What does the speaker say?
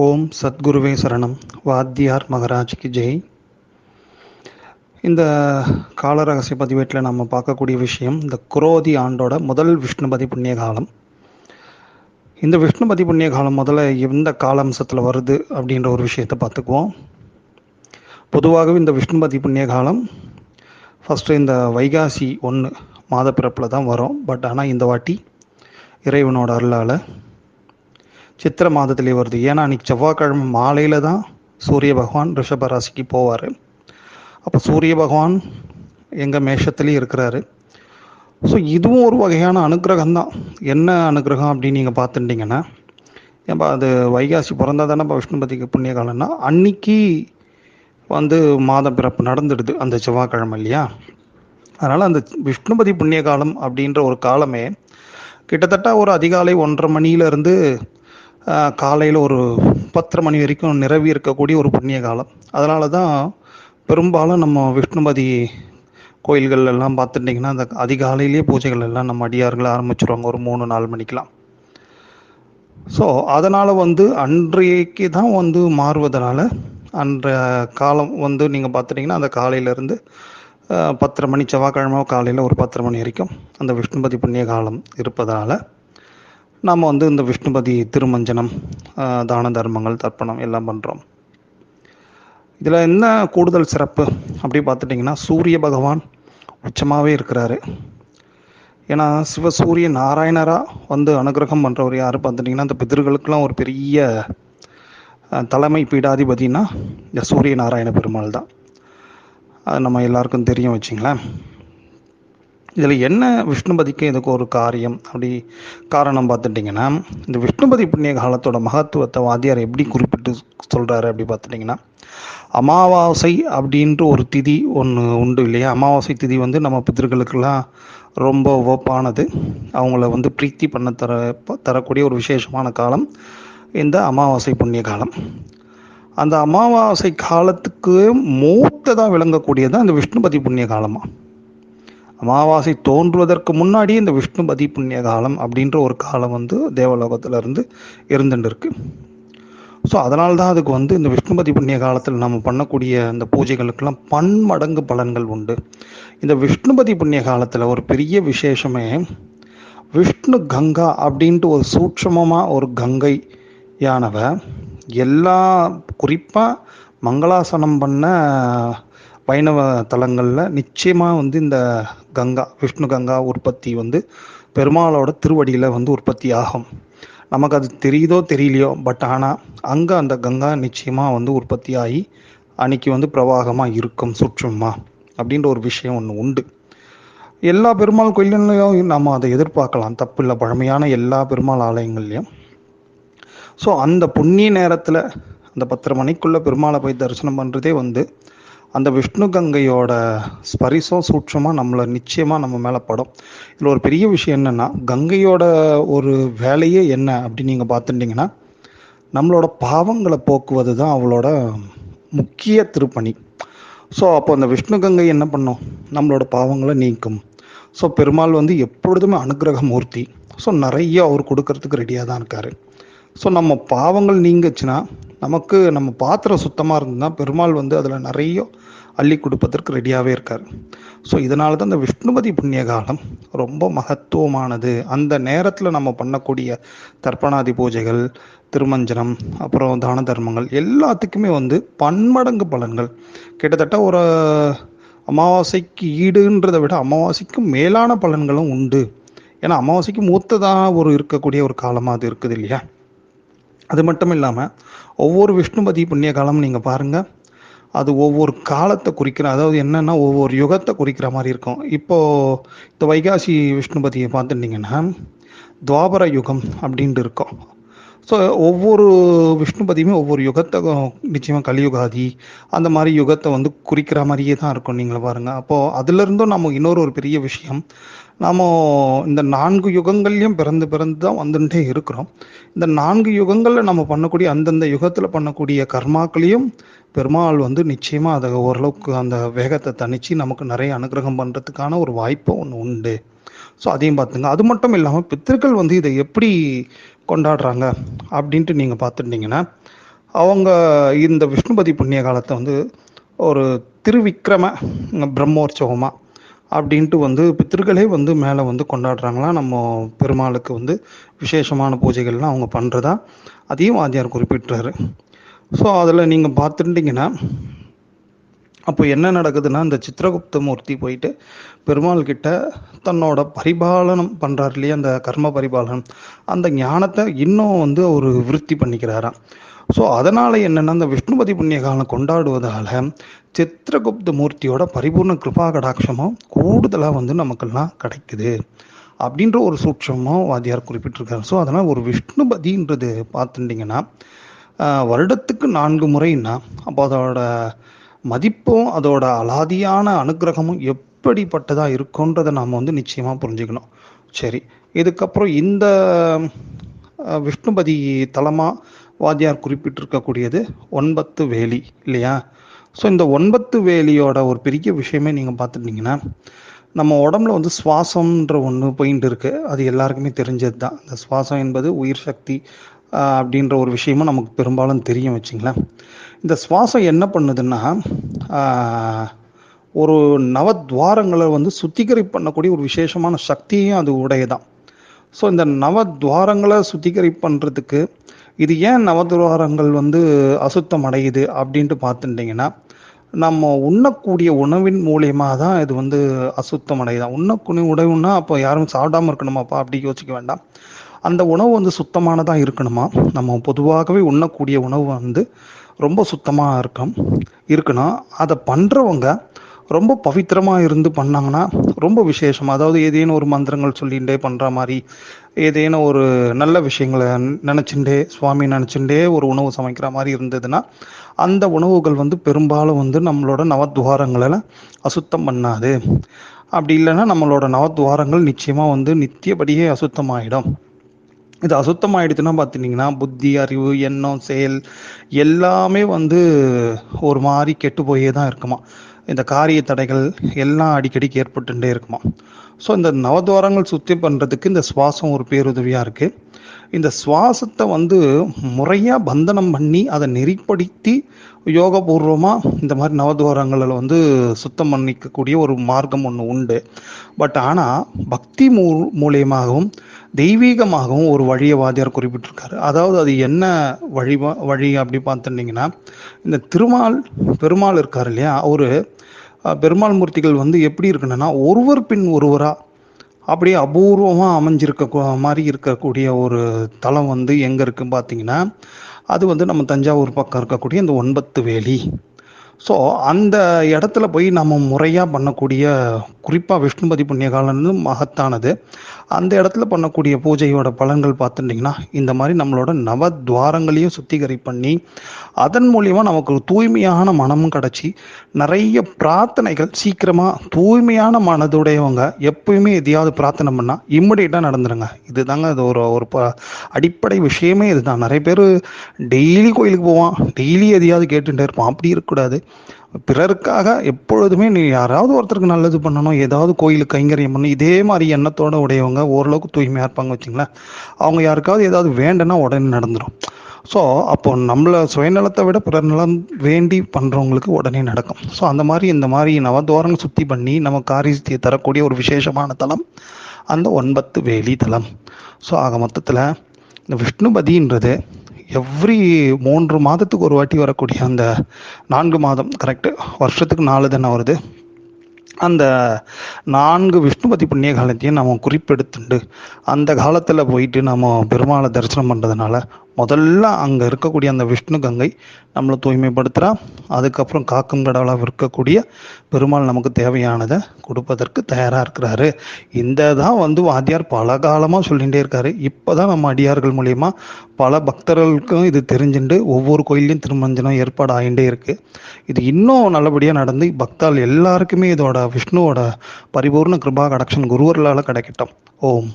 ஓம் சத்குருவே சரணம். வாத்தியார் மகராஜ்க்கு ஜெய். இந்த கால ரகசிய பதிவேட்டில் நம்ம பார்க்கக்கூடிய விஷயம் இந்த குரோதி ஆண்டோட முதல் விஷ்ணுபதி புண்ணிய காலம். இந்த விஷ்ணுபதி புண்ணிய காலம் முதல்ல எந்த காலம்சத்தில் வருது அப்படின்ற ஒரு விஷயத்தை பார்த்துக்குவோம். பொதுவாகவே இந்த விஷ்ணுபதி புண்ணிய காலம் ஃபஸ்ட்டு இந்த வைகாசி ஒன்று மாத பிறப்பில் தான் வரும். பட் ஆனால் இந்த வாட்டி இறைவனோட அருளால் சித்திர மாதத்திலே வருது. ஏன்னா அன்றைக்கி செவ்வாய்க்கிழமை மாலையில் தான் சூரிய பகவான் ரிஷப ராசிக்கு போவார். அப்போ சூரிய பகவான் எங்கள் மேஷத்துலேயும் இருக்கிறாரு. ஸோ இதுவும் ஒரு வகையான அனுகிரகம் தான். என்ன அனுகிரகம் அப்படின்னு நீங்கள் பார்த்துட்டிங்கன்னா ஏன்பா அது வைகாசி பிறந்தா தானேப்பா விஷ்ணுபதிக்கு புண்ணிய காலம்னா அன்னைக்கு வந்து மாத பிறப்பு நடந்துடுது அந்த செவ்வாய்க்கிழமை இல்லையா? அதனால் அந்த விஷ்ணுபதி புண்ணிய காலம் அப்படின்ற ஒரு காலமே கிட்டத்தட்ட ஒரு அதிகாலை ஒன்றரை மணியிலேருந்து காலையில் ஒரு பத்தரை மணி வரைக்கும் நிரவி இருக்கக்கூடிய ஒரு புண்ணிய காலம். அதனால தான் பெரும்பாலும் நம்ம விஷ்ணுபதி கோயில்கள் எல்லாம் பார்த்துட்டிங்கன்னா அந்த அதிகாலையிலேயே பூஜைகள் எல்லாம் நம்ம அடியார்கள் ஆரம்பிச்சிருவாங்க. ஒரு மூணு நாலு மணிக்கெலாம் ஸோ அதனால் வந்து அன்றைக்கு தான் வந்து மாறுவதனால அன்றைய காலம் வந்து நீங்கள் பார்த்துட்டிங்கன்னா அந்த காலையிலேருந்து பத்தரை மணி செவ்வாய்க்கிழமை காலையில் ஒரு பத்தரை மணி வரைக்கும் அந்த விஷ்ணுபதி புண்ணிய காலம் இருப்பதனால நாம் வந்து இந்த விஷ்ணுபதி திருமஞ்சனம் தான தர்மங்கள் தர்ப்பணம் எல்லாம் பண்ணுறோம் இதில் என்ன கூடுதல் சிறப்பு அப்படி பார்த்துட்டிங்கன்னா சூரிய பகவான் உச்சமாகவே இருக்கிறாரு. ஏன்னா சிவசூரிய நாராயணராக வந்து அனுகிரகம் பண்ணுறவர் யார் பார்த்துட்டிங்கன்னா அந்த பிதர்களுக்கெல்லாம் ஒரு பெரிய தலைமை பீடாதிபதினா இந்த சூரிய நாராயண பெருமாள் தான். அது நம்ம எல்லாருக்கும் தெரியும் வச்சிங்களேன். இதில் என்ன விஷ்ணுபதிக்கு இதுக்கு ஒரு காரியம் அப்படி காரணம் பார்த்துட்டிங்கன்னா இந்த விஷ்ணுபதி புண்ணிய காலத்தோட மகத்துவத்தை வாத்தியார் எப்படி குறிப்பிட்டு சொல்கிறாரு அப்படி பார்த்துட்டிங்கன்னா அமாவாசை அப்படின்ற ஒரு திதி ஒன்று உண்டு இல்லையா? அமாவாசை திதி வந்து நம்ம பித்தர்களுக்கெல்லாம் ரொம்ப உவப்பானது. அவங்கள வந்து பிரீத்தி பண்ண தர தரக்கூடிய ஒரு விசேஷமான காலம் இந்த அமாவாசை புண்ணிய காலம். அந்த அமாவாசை காலத்துக்கு மூத்ததாக விளங்கக்கூடியது இந்த விஷ்ணுபதி புண்ணிய காலமாக அமாவாசை தோன்றுவதற்கு முன்னாடி இந்த விஷ்ணுபதி புண்ணிய காலம் அப்படின்ற ஒரு காலம் வந்து தேவலோகத்தில் இருந்து இருந்துட்டு இருக்கு ஸோ அதனால தான் அதுக்கு வந்து இந்த விஷ்ணுபதி புண்ணிய காலத்தில் நம்ம பண்ணக்கூடிய அந்த பூஜைகளுக்கெல்லாம் பன்மடங்கு பலன்கள் உண்டு. இந்த விஷ்ணுபதி புண்ணிய காலத்தில் ஒரு பெரிய விசேஷமே விஷ்ணு கங்கா அப்படின்ட்டு ஒரு சூட்சமமாக ஒரு கங்கை யானவ எல்லா குறிப்பாக மங்களாசனம் பண்ண வைணவ தலங்களில் நிச்சயமாக வந்து இந்த கங்கா விஷ்ணு கங்கா உற்பத்தி வந்து பெருமாளோட திருவடியில் வந்து உற்பத்தி ஆகும். நமக்கு அது தெரியுதோ தெரியலையோ பட் ஆனால் அங்கே அந்த கங்கா நிச்சயமாக வந்து உற்பத்தி ஆகி அன்னைக்கு வந்து பிரவாகமாக இருக்கும் சுற்றுமா அப்படின்ற ஒரு விஷயம் ஒன்று உண்டு. எல்லா பெருமாள் கோயில்லையும் நம்ம அதை எதிர்பார்க்கலாம். தப்பு இல்லை பழமையான எல்லா பெருமாள் ஆலயங்கள்லையும். ஸோ அந்த புண்ணிய நேரத்தில் அந்த பத்தரை மணிக்குள்ளே பெருமாளை போய் தரிசனம் பண்ணுறதே வந்து அந்த விஷ்ணு கங்கையோட ஸ்பரிசம் சூட்சமாக நம்மளை நிச்சயமாக நம்ம மேலே படும். இதில் ஒரு பெரிய விஷயம் என்னென்னா கங்கையோட ஒரு வேலையே என்ன அப்படின்னு நீங்கள் பார்த்துட்டிங்கன்னா நம்மளோட பாவங்களை போக்குவது தான் அவளோட முக்கிய திருப்பணி. ஸோ அப்போ அந்த விஷ்ணு கங்கை என்ன பண்ணும்? நம்மளோட பாவங்களை நீக்கும். ஸோ பெருமாள் வந்து எப்பொழுதுமே அனுகிரக மூர்த்தி ஸோ நிறைய அவர் கொடுக்கறதுக்கு ரெடியாக தான் இருக்கார். ஸோ நம்ம பாவங்கள் நீங்குச்சுன்னா நமக்கு நம்ம பாத்திரம் சுத்தமாக இருந்ததுன்னா பெருமாள் வந்து அதில் நிறைய அள்ளி கொடுப்பதற்கு ரெடியாகவே இருக்கார். ஸோ இதனால தான் இந்த விஷ்ணுபதி புண்ணிய காலம் ரொம்ப மகத்துவமானது. அந்த நேரத்தில் நம்ம பண்ணக்கூடிய தர்ப்பணாதி பூஜைகள் திருமஞ்சனம் அப்புறம் தான தர்மங்கள் எல்லாத்துக்குமே வந்து பன்மடங்கு பலன்கள். கிட்டத்தட்ட ஒரு அமாவாசைக்கு ஈடுன்றதை விட அமாவாசைக்கு மேலான பலன்களும் உண்டு. ஏன்னா அமாவாசைக்கு மூத்ததாக ஒரு இருக்கக்கூடிய ஒரு காலமாக அது இருக்குது இல்லையா? அது மட்டும் இல்லாமல் ஒவ்வொரு விஷ்ணுபதி புண்ணிய காலம் நீங்கள் பாருங்கள் அது ஒவ்வொரு காலத்தை குறிக்கிற அதாவது என்னென்னா ஒவ்வொரு யுகத்தை குறிக்கிற மாதிரி இருக்கும். இப்போது இந்த வைகாசி விஷ்ணுபதியை பார்த்துட்டிங்கன்னா துவாபர யுகம் அப்படின்ட்டு இருக்கும். ஸோ ஒவ்வொரு விஷ்ணுபதியுமே ஒவ்வொரு யுகத்தை நிச்சயமாக கலியுகாதி அந்த மாதிரி யுகத்தை வந்து குறிக்கிற மாதிரியே தான் இருக்கும் நீங்களே பாருங்கள் அப்போது அதுலேருந்தும் நம்ம இன்னொரு ஒரு பெரிய விஷயம். நாம் இந்த நான்கு யுகங்கள்லையும் பிறந்து பிறந்து தான் வந்துட்டே இருக்கிறோம். இந்த நான்கு யுகங்களில் நம்ம பண்ணக்கூடிய அந்தந்த யுகத்தில் பண்ணக்கூடிய கர்மாக்களையும் பெருமாள் வந்து நிச்சயமாக அதை ஓரளவுக்கு அந்த வேகத்தை தணித்து நமக்கு நிறைய அனுகிரகம் பண்ணுறதுக்கான ஒரு வாய்ப்பு ஒன்று உண்டு. ஸோ அதையும் பார்த்துங்க. அது மட்டும் இல்லாமல் பித்திருக்கள் வந்து இதை எப்படி கொண்டாடுறாங்க அப்படின்ட்டு நீங்கள் பார்த்துட்டிங்கன்னா அவங்க இந்த விஷ்ணுபதி புண்ணிய காலத்தை வந்து ஒரு திருவிக்ரம பிரம்மோற்சவமாக அப்படின்ட்டு வந்து பித்திருக்களே வந்து மேலே வந்து கொண்டாடுறாங்களாம் நம்ம பெருமாளுக்கு வந்து விசேஷமான பூஜைகள்லாம் அவங்க பண்ணுறதா அதையும் வாத்தியார் குறிப்பிட்டுறாரு ஸோ அதில் நீங்கள் பார்த்துட்டிங்கன்னா அப்போ என்ன நடக்குதுன்னா இந்த சித்திரகுப்த மூர்த்தி போயிட்டு பெருமாள் கிட்ட தன்னோட பரிபாலனம் பண்ணுறாரு இல்லையா அந்த கர்ம பரிபாலனம். அந்த ஞானத்தை இன்னும் வந்து ஒரு விருத்தி பண்ணிக்கிறாராம். ஸோ அதனால் என்னென்னா அந்த விஷ்ணுபதி புண்ணிய காலம் கொண்டாடுவதால் சித்திரகுப்த மூர்த்தியோட பரிபூர்ண கிருபா கடாட்சமும் கூடுதலாக வந்து நமக்கெல்லாம் கிடைக்குது அப்படின்ற ஒரு சூட்சமும் வாத்தியார் குறிப்பிட்டிருக்காரு. ஸோ அதனால் ஒரு விஷ்ணுபதின்றது பார்த்துட்டிங்கன்னா வருடத்துக்கு நான்கு முறைன்னா அப்போ அதோட மதிப்பும் அதோட அலாதியான அனுகிரகமும் எப்படிப்பட்டதாக இருக்குன்றதை நாம் வந்து நிச்சயமாக புரிஞ்சுக்கணும். சரி இதுக்கப்புறம் இந்த விஷ்ணுபதி தலமாக வாத்தியார் குறிப்பிட்டிருக்கக்கூடியது ஒன்பத்து வேலி இல்லையா? ஸோ இந்த ஒன்பத்து வேலியோட ஒரு பெரிய விஷயமே நீங்கள் பார்த்துட்டிங்கன்னா நம்ம உடம்புல வந்து சுவாசம்ன்ற ஒன்று போயின்ட்டு இருக்குது அது எல்லாருக்குமே தெரிஞ்சது தான் இந்த சுவாசம் என்பது உயிர் சக்தி அப்படின்ற ஒரு விஷயமும் நமக்கு பெரும்பாலும் தெரியும் வச்சுங்களேன். இந்த சுவாசம் என்ன பண்ணுதுன்னா ஒரு நவத்வாரங்களை வந்து சுத்திகரி பண்ணக்கூடிய ஒரு விசேஷமான சக்தியும் அது உடையதான். ஸோ இந்த நவத்வாரங்களை சுத்திகரி பண்ணுறதுக்கு இது ஏன் நவத்வாரங்கள் வந்து அசுத்தம் அடையுது அப்படின்ட்டு பார்த்துட்டிங்கன்னா நம்ம உண்ணக்கூடிய உணவின் மூலியமாக தான் இது வந்து அசுத்தம் அடையுதான் உண்ணக்கூடிய உணவுன்னா அப்போ யாரும் சாப்பிடாம இருக்கணுமாப்பா? அப்படி யோசிக்க வேண்டாம். அந்த உணவு வந்து சுத்தமானதாக இருக்கணுமா? நம்ம பொதுவாகவே உண்ணக்கூடிய உணவு வந்து ரொம்ப சுத்தமாக இருக்கும் இருக்கணும். அதை பண்ணுறவங்க ரொம்ப பவித்திரமாக இருந்து பண்ணாங்கன்னா ரொம்ப விசேஷம். அதாவது ஏதேனும் ஒரு மந்திரங்கள் சொல்லிகிட்டே பண்ணுற மாதிரி ஏதேனும் ஒரு நல்ல விஷயங்களை நினச்சிண்டே சுவாமி நினச்சிண்டே ஒரு உணவு சமைக்கிற மாதிரி இருந்ததுன்னா அந்த உணவுகள் வந்து பெரும்பாலும் வந்து நம்மளோட நவத்வாரங்களை அசுத்தம் பண்ணாது. அப்படி இல்லைன்னா நம்மளோட நவத்வாரங்கள் நிச்சயமாக வந்து நித்தியபடியே அசுத்தமாயிடும். இது அசுத்தமாயிடுச்சுன்னா பார்த்துட்டிங்கன்னா புத்தி அறிவு எண்ணம் செயல் எல்லாமே வந்து ஒரு மாதிரி கெட்டு போயே தான் இருக்குமா. இந்த காரிய தடைகள் எல்லாம் அடிக்கடிக்கு ஏற்பட்டுட்டே இருக்குமா. ஸோ இந்த நவதுவாரங்கள் சுத்தி பண்ணுறதுக்கு இந்த சுவாசம் ஒரு பேருதவியாக இருக்குது இந்த சுவாசத்தை வந்து முறையாக பந்தனம் பண்ணி அதை நெறிப்படுத்தி யோகபூர்வமாக இந்த மாதிரி நவதுவாரங்களில் வந்து சுத்தம் பண்ணிக்கக்கூடிய ஒரு மார்க்கம் ஒன்று உண்டு. பட் ஆனால் பக்தி மூ மூலியமாகவும் தெய்வீகமாகவும் ஒரு வழியை வாதியார் குறிப்பிட்டிருக்காரு. அதாவது அது என்ன வழி வழி அப்படி பார்த்துட்டிங்கன்னா இந்த திருமால் பெருமாள் இருக்கார் இல்லையா? அவர் பெருமாள் மூர்த்திகள் வந்து எப்படி இருக்குன்னா ஒருவர் பின் ஒருவராக அப்படியே அபூர்வமாக அமைஞ்சிருக்க மாதிரி இருக்கக்கூடிய ஒரு தலம் வந்து எங்கே இருக்குன்னு பார்த்தீங்கன்னா அது வந்து நம்ம தஞ்சாவூர் பக்கம் இருக்கக்கூடிய இந்த ஒன்பத்து வேலி. ஸோ அந்த இடத்துல போய் நம்ம முறையாக பண்ணக்கூடிய குறிப்பாக விஷ்ணுபதி புண்ணிய மகத்தானது. அந்த இடத்துல பண்ணக்கூடிய பூஜையோட பலன்கள் பார்த்துட்டிங்கன்னா இந்த மாதிரி நம்மளோட நவத்வாரங்களையும் சுத்திகரி பண்ணி அதன் மூலியமாக நமக்கு தூய்மையான மனமும் கிடச்சி நிறைய பிரார்த்தனைகள் சீக்கிரமாக தூய்மையான மனதுடையவங்க எப்பயுமே எதையாவது பிரார்த்தனை பண்ணால் இம்மிடியட்டாக நடந்துருங்க. இதுதாங்க அது ஒரு ஒரு அடிப்படை விஷயமே இதுதான். நிறைய பேர் டெய்லி கோயிலுக்கு போவான். டெய்லி எதையாவது கேட்டுகிட்டே இருப்பான். அப்படி இருக்கக்கூடாது. பிறருக்காக எப்பொழுதுமே நீ யாராவது ஒருத்தருக்கு நல்லது பண்ணணும் ஏதாவது கோயிலுக்கு கைங்கரியம் பண்ணணும் இதே மாதிரி எண்ணத்தோட உடையவங்க ஓரளவுக்கு தூய்மையாக இருப்பாங்க வச்சுங்களேன். அவங்க யாருக்காவது ஏதாவது வேண்டுன்னா உடனே நடந்துடும் ஸோ அப்போ நம்மளை சுயநலத்தை விட பிறர் நலம் வேண்டி பண்ணுறவங்களுக்கு உடனே நடக்கும். ஸோ அந்த மாதிரி இந்த மாதிரி நவதோரங்கள் சுத்தி பண்ணி நம்ம காரிசித்தியை தரக்கூடிய ஒரு விசேஷமான தலம் அந்த ஒன்பத்து வேலி தலம். ஸோ ஆக மொத்தத்தில் இந்த விஷ்ணுபதின்றது எவ்ரி மூன்று மாதத்துக்கு ஒரு வாட்டி வரக்கூடிய அந்த நான்கு மாதம் கரெக்டு வருஷத்துக்கு நாலு தானே வருது. அந்த நான்கு விஷ்ணுபதி புண்ணிய காலத்தையும் நம்ம குறிப்பெடுத்துண்டு அந்த காலத்தில் போயிட்டு நம்ம பெருமாளை தரிசனம் பண்ணுறதுனால முதல்ல அங்கே இருக்கக்கூடிய அந்த விஷ்ணு கங்கை நம்மளை தூய்மைப்படுத்துகிறா அதுக்கப்புறம் காக்கும் கடவுளாக இருக்கக்கூடிய பெருமாள் நமக்கு தேவையானதை கொடுப்பதற்கு தயாராக இருக்கிறாரு. இந்த தான் வந்து வாத்தியார் பல காலமாக சொல்லிகிட்டே இருக்காரு. இப்போ தான் நம்ம அடியார்கள் மூலயமா பல பக்தர்களுக்கும் இது தெரிஞ்சுட்டு ஒவ்வொரு கோயிலையும் திருமஞ்சனம் ஏற்பாடு ஆகிட்டே இருக்குது இது இன்னும் நல்லபடியாக நடந்து பக்தால் எல்லாருக்குமே இதோட விஷ்ணுவோட பரிபூர்ண கிருபா கடக்ஷன் குருவர்களால் கிடைக்கட்டும். ஓம்.